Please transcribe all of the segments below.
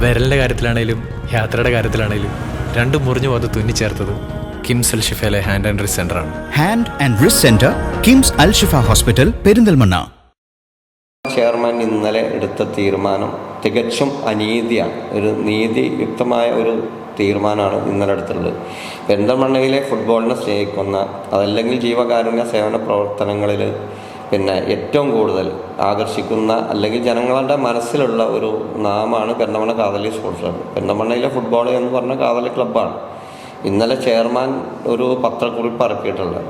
വിരലിന്റെ കാര്യത്തിലാണേലും യാത്രയുടെ കാര്യത്തിലാണേലും രണ്ടും മുറിഞ്ഞു പോകാതെ തുന്നിച്ചേർത്തത് കിംസ് അൽ ഷിഫയിലെ ഹാൻഡ് ആൻഡ് റിസ് ആണ്. Hand and wrist center KIMS Al Shifa hospital Perinthalmanna. Chairman ഇന്നലെ എടുത്ത തീരുമാനം തികച്ചും അനീതിയാണ്. ഒരു നീതിയുക്തമായ ഒരു തീരുമാനമാണ് ഇന്നലെ എടുത്തിട്ടുള്ളത്. പെരിന്തൽമണ്ണയിലെ ഫുട്ബോളിനെ സ്നേഹിക്കുന്ന അതല്ലെങ്കിൽ ജീവകാരുണ്യ സേവന പ്രവർത്തനങ്ങളിൽ പിന്നെ ഏറ്റവും കൂടുതൽ ആകർഷിക്കുന്ന അല്ലെങ്കിൽ ജനങ്ങളുടെ മനസ്സിലുള്ള ഒരു നാമാണ് പെരിന്തൽമണ്ണ കാതലി സ്പോർട്സ് ക്ലബ്ബ് പെരിന്തൽമണ്ണയിലെ ഫുട്ബോൾ എന്ന് പറഞ്ഞ കാതലി ക്ലബ്ബാണ് ഇന്നലെ ചെയർമാൻ ഒരു പത്രക്കുറിപ്പ് ഇറക്കിയിട്ടുള്ളത്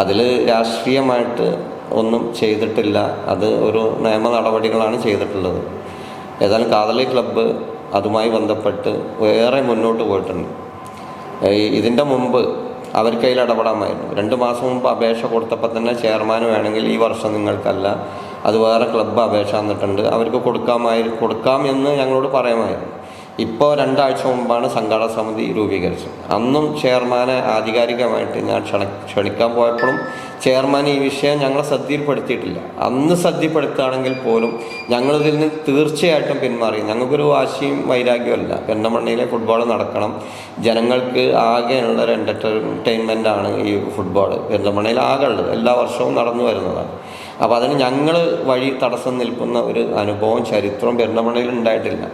അതിൽ രാഷ്ട്രീയമായിട്ട് ഒന്നും ചെയ്തിട്ടില്ല. അത് ഒരു നിയമ നടപടികളാണ് ചെയ്തിട്ടുള്ളത്. ഏതായാലും കാതലി ക്ലബ്ബ് അതുമായി ബന്ധപ്പെട്ട് വേറെ മുന്നോട്ട് പോയിട്ടുണ്ട്. ഇതിന്റെ മുമ്പ് അവർക്ക് അതിൽ ഇടപെടാമായിരുന്നു. രണ്ട് മാസം മുമ്പ് അപേക്ഷ കൊടുത്തപ്പോൾ തന്നെ ചെയർമാൻ വേണമെങ്കിൽ ഈ വർഷം നിങ്ങൾക്കല്ല അത് വേറെ ക്ലബ്ബ് അപേക്ഷ തന്നിട്ടുണ്ട് അവർക്ക് കൊടുക്കാമായി കൊടുക്കാം എന്ന് ഞങ്ങളോട് പറയാമായിരുന്നു. ഇപ്പോൾ രണ്ടാഴ്ച മുമ്പാണ് സംഘാടക സമിതി രൂപീകരിച്ചത്. അന്നും ചെയർമാനെ ആധികാരികമായിട്ട് ഞാൻ ക്ഷണ ക്ഷണിക്കാൻ പോയപ്പോഴും ചെയർമാൻ ഈ വിഷയം ഞങ്ങളെ ശ്രദ്ധയിൽപ്പെടുത്തിയിട്ടില്ല. അന്ന് ശ്രദ്ധയിൽപ്പെടുത്തുകയാണെങ്കിൽ പോലും ഞങ്ങളിതിൽ നിന്ന് തീർച്ചയായിട്ടും പിന്മാറി ഞങ്ങൾക്കൊരു വാശിയും വൈരാഗ്യമല്ല പെണ്ണമണ്ണയിലെ ഫുട്ബോൾ നടക്കണം. ജനങ്ങൾക്ക് ആകെയുള്ള ഒരു എന്റർടൈൻമെന്റ് ആണ് ഈ ഫുട്ബോൾ പെരുന്തമണ്ണയിൽ ആകെ ഉള്ളത്. എല്ലാ വർഷവും നടന്നു വരുന്നതാണ്. അപ്പോൾ അതിന് ഞങ്ങൾ വഴി തടസ്സം നിൽക്കുന്ന ഒരു അനുഭവം ചരിത്രവും പെരുന്തമണ്ണയിൽ ഉണ്ടായിട്ടില്ല.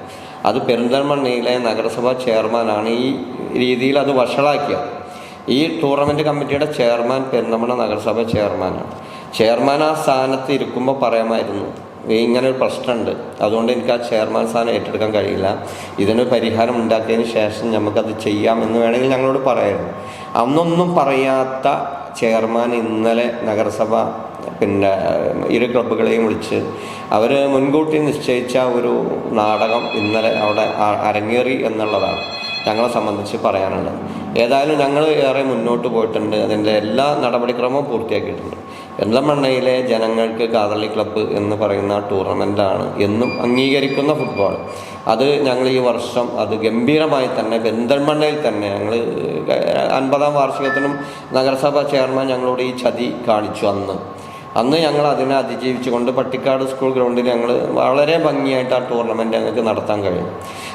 അത് പെരുന്തൽമണ്ണയിലെ നഗരസഭാ ചെയർമാനാണ് ഈ രീതിയിൽ അത് വഷളാക്കിയത്. ഈ ടൂർണമെന്റ് കമ്മിറ്റിയുടെ ചെയർമാൻ പെരുന്തമണ നഗരസഭ ചെയർമാനാണ്. ചെയർമാൻ ആ സ്ഥാനത്ത് ഇരിക്കുമ്പോൾ പറയാമായിരുന്നു "ഈ ഇങ്ങനെ ഒരു പ്രശ്നമുണ്ട് അതുകൊണ്ട് എനിക്ക് ആ ചെയർമാൻ സ്ഥാനം ഏറ്റെടുക്കാൻ കഴിയില്ല. ഇതിന് പരിഹാരം ഉണ്ടാക്കിയതിന് ശേഷം നമുക്കത് ചെയ്യാം എന്ന് വേണമെങ്കിൽ ഞങ്ങളോട് പറയായിരുന്നു. അന്നൊന്നും പറയാത്ത ചെയർമാൻ ഇന്നലെ നഗരസഭ പിന്നെ ഇരു ക്ലബ്ബുകളെയും വിളിച്ച് അവർ മുൻകൂട്ടി നിശ്ചയിച്ച ഒരു നാടകം ഇന്നലെ അവിടെ അരങ്ങേറി എന്നുള്ളതാണ് ഞങ്ങളെ സംബന്ധിച്ച് പറയാനുള്ളത്. ഏതായാലും ഞങ്ങൾ ഏറെ മുന്നോട്ട് പോയിട്ടുണ്ട്. അതിന്റെ എല്ലാ നടപടിക്രമവും പൂർത്തിയാക്കിയിട്ടുണ്ട്. എന്തമണ്ണയിലെ ജനങ്ങൾക്ക് കാതളി ക്ലബ്ബ് എന്ന് പറയുന്ന ടൂർണമെന്റാണ് എന്നും അംഗീകരിക്കുന്ന ഫുട്ബോൾ അത് ഞങ്ങൾ ഈ വർഷം അത് ഗംഭീരമായി തന്നെ പെന്തൽമണ്ണയിൽ തന്നെ ഞങ്ങൾ അൻപതാം വാർഷികത്തിനും നഗരസഭാ ചെയർമാൻ ഞങ്ങളോട് ഈ ചതി കാണിച്ചു അന്ന്. അന്ന് ഞങ്ങൾ അതിനെ അതിജീവിച്ചുകൊണ്ട് പട്ടിക്കാട് സ്കൂൾ ഗ്രൗണ്ടിൽ ഞങ്ങൾ വളരെ ഭംഗിയായിട്ട് ആ ടൂർണമെന്റ് ഞങ്ങൾക്ക് നടത്താൻ കഴിയും.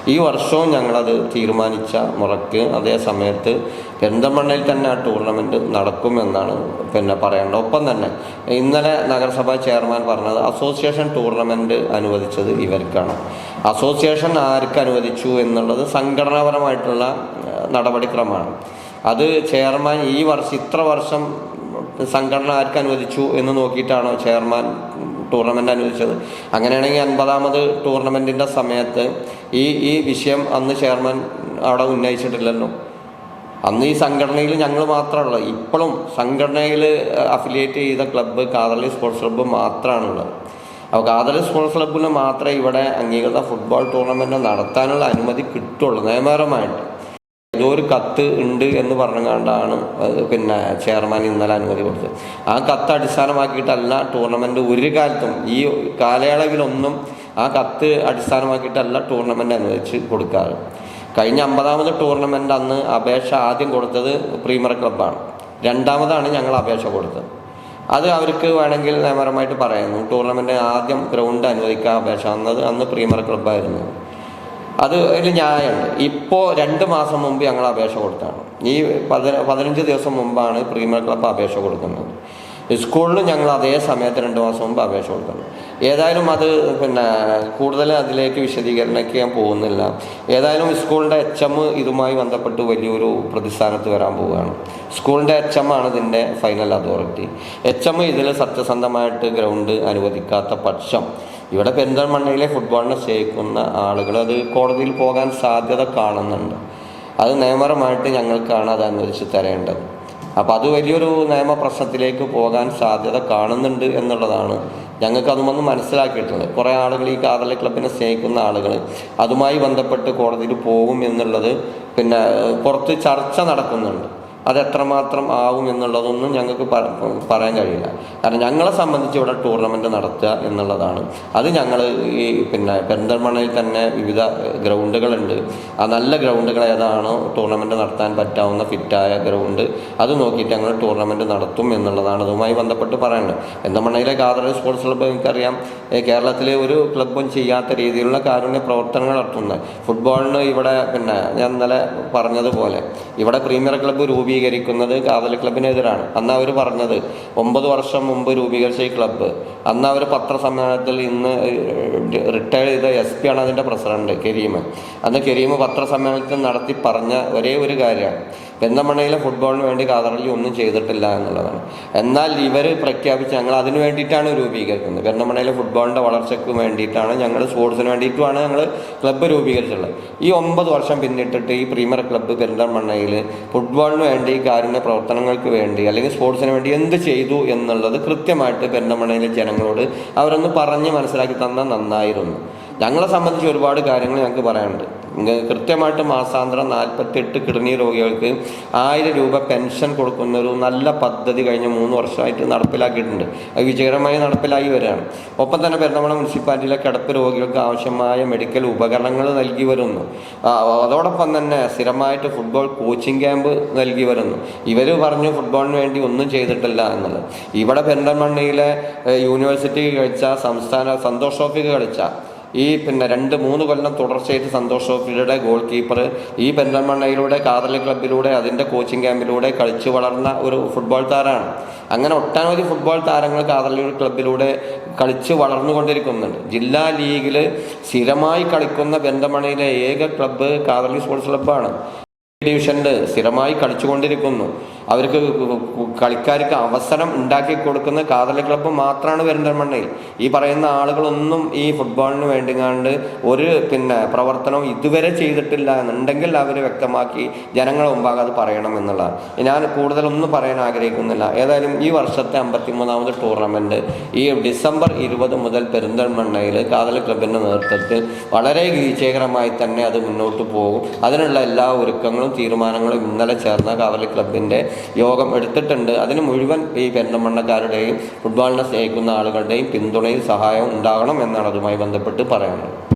ഈ വർഷവും ഞങ്ങളത് തീരുമാനിച്ച മുറയ്ക്ക് അതേ സമയത്ത് പെരിന്തമണ്ണയിൽ തന്നെ ആ ടൂർണമെന്റ് നടക്കുമെന്നാണ് പിന്നെ പറയേണ്ടത്. ഒപ്പം തന്നെ ഇന്നലെ നഗരസഭാ ചെയർമാൻ പറഞ്ഞത് അസോസിയേഷൻ ടൂർണമെന്റ് അനുവദിച്ചത് ഇവർക്കാണ്. അസോസിയേഷൻ ആർക്ക് അനുവദിച്ചു എന്നുള്ളത് സംഘടനാപരമായിട്ടുള്ള നടപടിക്രമമാണ്. അത് ചെയർമാൻ ഈ വർഷം ഇത്ര വർഷം സംഘടന ആർക്ക് അനുവദിച്ചു എന്ന് നോക്കിയിട്ടാണോ ചെയർമാൻ ടൂർണമെന്റ് അനുവദിച്ചത്. അങ്ങനെയാണെങ്കിൽ അൻപതാമത് ടൂർണമെന്റിന്റെ സമയത്ത് ഈ ഈ വിഷയം അന്ന് ചെയർമാൻ അവിടെ ഉന്നയിച്ചിട്ടില്ലല്ലോ. അന്ന് ഈ സംഘടനയിൽ ഞങ്ങൾ മാത്രമല്ല ഇപ്പോഴും സംഘടനയിൽ അഫിലിയേറ്റ് ചെയ്ത ക്ലബ്ബ് കാതളി സ്പോർട്സ് ക്ലബ്ബ് മാത്രമാണുള്ളത്. അപ്പോൾ കാതളി സ്പോർട്സ് ക്ലബ്ബിന് മാത്രമേ ഇവിടെ അംഗീകൃത ഫുട്ബോൾ ടൂർണമെന്റ് നടത്താനുള്ള അനുമതി കിട്ടുള്ളൂ നിയമപരമായിട്ട്. ഏതോ ഒരു കത്ത് ഉണ്ട് എന്ന് പറഞ്ഞുകൊണ്ടാണ് പിന്നെ ചെയർമാൻ ഇന്നലെ അനുമതി കൊടുത്തത്. ആ കത്ത് അടിസ്ഥാനമാക്കിയിട്ടല്ല ടൂർണമെന്റ് ഒരു കാലത്തും ഈ കാലയളവിലൊന്നും ആ കത്ത് അടിസ്ഥാനമാക്കിയിട്ടല്ല ടൂർണമെന്റ് അനുവദിച്ച് കൊടുക്കാറ്. കഴിഞ്ഞ അമ്പതാമത് ടൂർണമെന്റ് അന്ന് അപേക്ഷ ആദ്യം കൊടുത്തത് പ്രീമിയർ ക്ലബ്ബാണ് രണ്ടാമതാണ് ഞങ്ങൾ അപേക്ഷ കൊടുത്തത്. അത് അവർക്ക് വേണമെങ്കിൽ നിയമപരമായിട്ട് പറയുന്നു ടൂർണമെന്റ് ആദ്യം ഗ്രൗണ്ട് അനുവദിക്കാൻ അപേക്ഷ വന്നത് അന്ന് പ്രീമിയർ ക്ലബ്ബായിരുന്നു അത് അതിൽ ന്യായമുണ്ട് ഇപ്പോൾ രണ്ട് മാസം മുമ്പ് ഞങ്ങൾ അപേക്ഷ കൊടുത്താണ്. ഈ പതിന പതിനഞ്ച് ദിവസം മുമ്പാണ് പ്രീമിയർ ക്ലബ് അപേക്ഷ കൊടുക്കുന്നത്. സ്കൂളിൽ ഞങ്ങൾ അതേ സമയത്ത് രണ്ട് മാസം മുമ്പ് അപേക്ഷ കൊടുക്കണം. ഏതായാലും അത് പിന്നെ കൂടുതൽ അതിലേക്ക് വിശദീകരണമൊക്കെ ഞാൻ പോകുന്നില്ല. ഏതായാലും സ്കൂളിന്റെ എച്ച് എം ഇതുമായി ബന്ധപ്പെട്ട് വലിയൊരു പ്രതിസ്ഥാനത്ത് വരാൻ പോവുകയാണ്. സ്കൂളിന്റെ എച്ച് എം ആണ് ഇതിന്റെ ഫൈനൽ അതോറിറ്റി എച്ച് എം ഇതിൽ സത്യസന്ധമായിട്ട് ഗ്രൗണ്ട് അനുവദിക്കാത്ത പക്ഷം ഇവിടെ പെരിന്തൽമണ്ണയിലെ ഫുട്ബോളിനെ സ്നേഹിക്കുന്ന ആളുകൾ അത് കോടതിയിൽ പോകാൻ സാധ്യത കാണുന്നുണ്ട്. അത് നിയമപരമായിട്ട് ഞങ്ങൾക്കാണ് അത് അനുവദിച്ച് തരേണ്ടത്. അപ്പോൾ അത് വലിയൊരു നിയമ പ്രശ്നത്തിലേക്ക് പോകാൻ സാധ്യത കാണുന്നുണ്ട് എന്നുള്ളതാണ് ഞങ്ങൾക്ക് അതുമൊന്ന് മനസ്സിലാക്കിയിട്ടുള്ളത്. കുറേ ആളുകൾ ഈ കാതല ക്ലബിനെ സ്നേഹിക്കുന്ന ആളുകൾ അതുമായി ബന്ധപ്പെട്ട് കോടതിയിൽ പോകും എന്നുള്ളത് പിന്നെ പുറത്ത് ചർച്ച നടക്കുന്നുണ്ട്. അത് എത്രമാത്രം ആവും എന്നുള്ളതൊന്നും ഞങ്ങൾക്ക് പറയാൻ കഴിയില്ല. കാരണം ഞങ്ങളെ സംബന്ധിച്ച് ഇവിടെ ടൂർണമെന്റ് നടത്തുക എന്നുള്ളതാണ്. അത് ഞങ്ങൾ ഈ പിന്നെ പെരിന്തൽമണ്ണയിൽ തന്നെ വിവിധ ഗ്രൗണ്ടുകളുണ്ട്. ആ നല്ല ഗ്രൗണ്ടുകൾ ഏതാണോ ടൂർണമെന്റ് നടത്താൻ പറ്റാവുന്ന ഫിറ്റായ ഗ്രൗണ്ട് അത് നോക്കിയിട്ട് ഞങ്ങൾ ടൂർണമെന്റ് നടത്തും എന്നുള്ളതാണ്. അതുമായി ബന്ധപ്പെട്ട് പറയുന്നത് പെരിന്തൽമണ്ണയിലെ കാതറ സ്പോർട്സ് ക്ലബ്ബ് എനിക്കറിയാം. കേരളത്തിലെ ഒരു ക്ലബ്ബും ചെയ്യാത്ത രീതിയിലുള്ള കാരുണ്യ പ്രവർത്തനങ്ങൾ നടത്തുന്നത്. ഫുട്ബോളിന് ഇവിടെ പിന്നെ ഞാൻ ഇന്നലെ പറഞ്ഞതുപോലെ ഇവിടെ പ്രീമിയർ ക്ലബ്ബ് രൂപീകരിക്കുന്നത് കാതൽ ക്ലബിനെതിരാണ്. അന്ന് അവർ പറഞ്ഞത് ഒമ്പത് വർഷം മുമ്പ് രൂപീകരിച്ച ഈ ക്ലബ്ബ് അന്ന് അവർ പത്രസമ്മേളനത്തിൽ ഇന്ന് റിട്ടയർ ചെയ്ത എസ് പി ആണ് അതിന്റെ പ്രസിഡന്റ് കരീം. അന്ന് കരീം പത്രസമ്മേളനത്തിൽ നടത്തി പറഞ്ഞ ഒരേ ഒരു കാര്യമാണ്. പെന്തമണ്ണയിലെ ഫുട്ബോളിന് വേണ്ടി കാതറലി ഒന്നും ചെയ്തിട്ടില്ല എന്നുള്ളതാണ്. എന്നാൽ ഇവർ പ്രഖ്യാപിച്ച് ഞങ്ങൾ അതിന് വേണ്ടിയിട്ടാണ് രൂപീകരിക്കുന്നത്. പെന്തമണ്ണയിലെ ഫുട്ബോളിന്റെ വളർച്ചയ്ക്ക് വേണ്ടിയിട്ടാണ് ഞങ്ങൾ സ്പോർട്സിന് വേണ്ടിയിട്ടുമാണ് ഞങ്ങൾ ക്ലബ്ബ് രൂപീകരിച്ചിട്ടുള്ളത്. ഈ ഒമ്പത് വർഷം പിന്നിട്ടിട്ട് ഈ പ്രീമിയർ ക്ലബ്ബ് പെരിന്തൽമണ്ണയിൽ ഫുട്ബോളിന് വേണ്ടി കാരുണ്യ പ്രവർത്തനങ്ങൾക്ക് വേണ്ടി അല്ലെങ്കിൽ സ്പോർട്സിന് വേണ്ടി എന്ത് ചെയ്തു എന്നുള്ളത് കൃത്യമായിട്ട് പെരുന്തമണയിലെ ജനങ്ങളോട് അവരൊന്ന് പറഞ്ഞ് മനസ്സിലാക്കി തന്നാൽ നന്നായിരുന്നു. ഞങ്ങളെ സംബന്ധിച്ച് ഒരുപാട് കാര്യങ്ങൾ ഞങ്ങൾക്ക് പറയാനുണ്ട്. കൃത്യമായിട്ട് മാസാന്തരം നാൽപ്പത്തെട്ട് കിഡ്നി രോഗികൾക്ക് ആയിരം രൂപ പെൻഷൻ കൊടുക്കുന്ന ഒരു നല്ല പദ്ധതി കഴിഞ്ഞ മൂന്ന് വർഷമായിട്ട് നടപ്പിലാക്കിയിട്ടുണ്ട്. അത് വിജയകരമായി നടപ്പിലായി വരികയാണ്. ഒപ്പം തന്നെ പെരുന്തമണ മുനിസിപ്പാലിറ്റിയിലെ കിടപ്പ് രോഗികൾക്ക് ആവശ്യമായ മെഡിക്കൽ ഉപകരണങ്ങൾ നൽകി വരുന്നു. അതോടൊപ്പം തന്നെ സ്ഥിരമായിട്ട് ഫുട്ബോൾ കോച്ചിങ് ക്യാമ്പ് നൽകി വരുന്നു. ഇവർ പറഞ്ഞു ഫുട്ബോളിന് വേണ്ടി ഒന്നും ചെയ്തിട്ടില്ല എന്നുള്ളത്. ഇവിടെ പെരുന്തമണ്ണയിലെ യൂണിവേഴ്സിറ്റി കളിച്ച സംസ്ഥാന സന്തോഷ് ട്രോഫിക്ക് കളിച്ച ഈ പിന്നെ രണ്ട് മൂന്ന് കൊല്ലം തുടർച്ചയായിട്ട് സന്തോഷ് ട്രോഫിയുടെ ഗോൾ കീപ്പർ ഈ പെരിന്തൽമണ്ണയിലൂടെ കാതലി ക്ലബിലൂടെ അതിന്റെ കോച്ചിങ് ക്യാമ്പിലൂടെ കളിച്ചു വളർന്ന ഒരു ഫുട്ബോൾ താരമാണ് അങ്ങനെ ഒട്ടനവധി ഫുട്ബോൾ താരങ്ങൾ കാതലി ക്ലബിലൂടെ കളിച്ച് വളർന്നുകൊണ്ടിരിക്കുന്നുണ്ട്. ജില്ലാ ലീഗിൽ സ്ഥിരമായി കളിക്കുന്ന പെരിന്തൽമണ്ണയിലെ ഏക ക്ലബ്ബ് കാതലി സ്പോർട്സ് ക്ലബ്ബാണ് ഡിവിഷനിൽ സ്ഥിരമായി കളിച്ചുകൊണ്ടിരിക്കുന്നു. അവർക്ക് കളിക്കാർക്ക് അവസരം ഉണ്ടാക്കി കൊടുക്കുന്ന കാതല ക്ലബ്ബ് മാത്രമാണ് പെരിന്തൽമണ്ണയിൽ. ഈ പറയുന്ന ആളുകളൊന്നും ഈ ഫുട്ബോളിന് വേണ്ടിങ്ങാണ്ട് ഒരു പിന്നെ പ്രവർത്തനം ഇതുവരെ ചെയ്തിട്ടില്ല എന്നുണ്ടെങ്കിൽ അവർ വ്യക്തമാക്കി ജനങ്ങളെ മുമ്പാകെ അത് പറയണം എന്നുള്ളതാണ്. ഞാൻ കൂടുതലൊന്നും പറയാൻ ആഗ്രഹിക്കുന്നില്ല. ഏതായാലും ഈ വർഷത്തെ അമ്പത്തിമൂന്നാമത് ടൂർണമെന്റ് ഈ ഡിസംബർ ഇരുപത് മുതൽ പെരിന്തൽമണ്ണയിൽ കാതൽ ക്ലബിന്റെ നേതൃത്വത്തിൽ വളരെ വിജയകരമായി തന്നെ അത് മുന്നോട്ട് പോകും. അതിനുള്ള എല്ലാ ഒരുക്കങ്ങളും തീരുമാനങ്ങളും ഇന്നലെ ചേർന്ന കാവലി ക്ലബിന്റെ യോഗം എടുത്തിട്ടുണ്ട്. അതിന് മുഴുവൻ ഈ പെരുന്തമണ്ണക്കാരുടെയും ഫുട്ബോളിനെ സ്നേഹിക്കുന്ന ആളുകളുടെയും പിന്തുണയും സഹായവും ഉണ്ടാകണം എന്നാണ് അതുമായി ബന്ധപ്പെട്ട് പറയാനുള്ളത്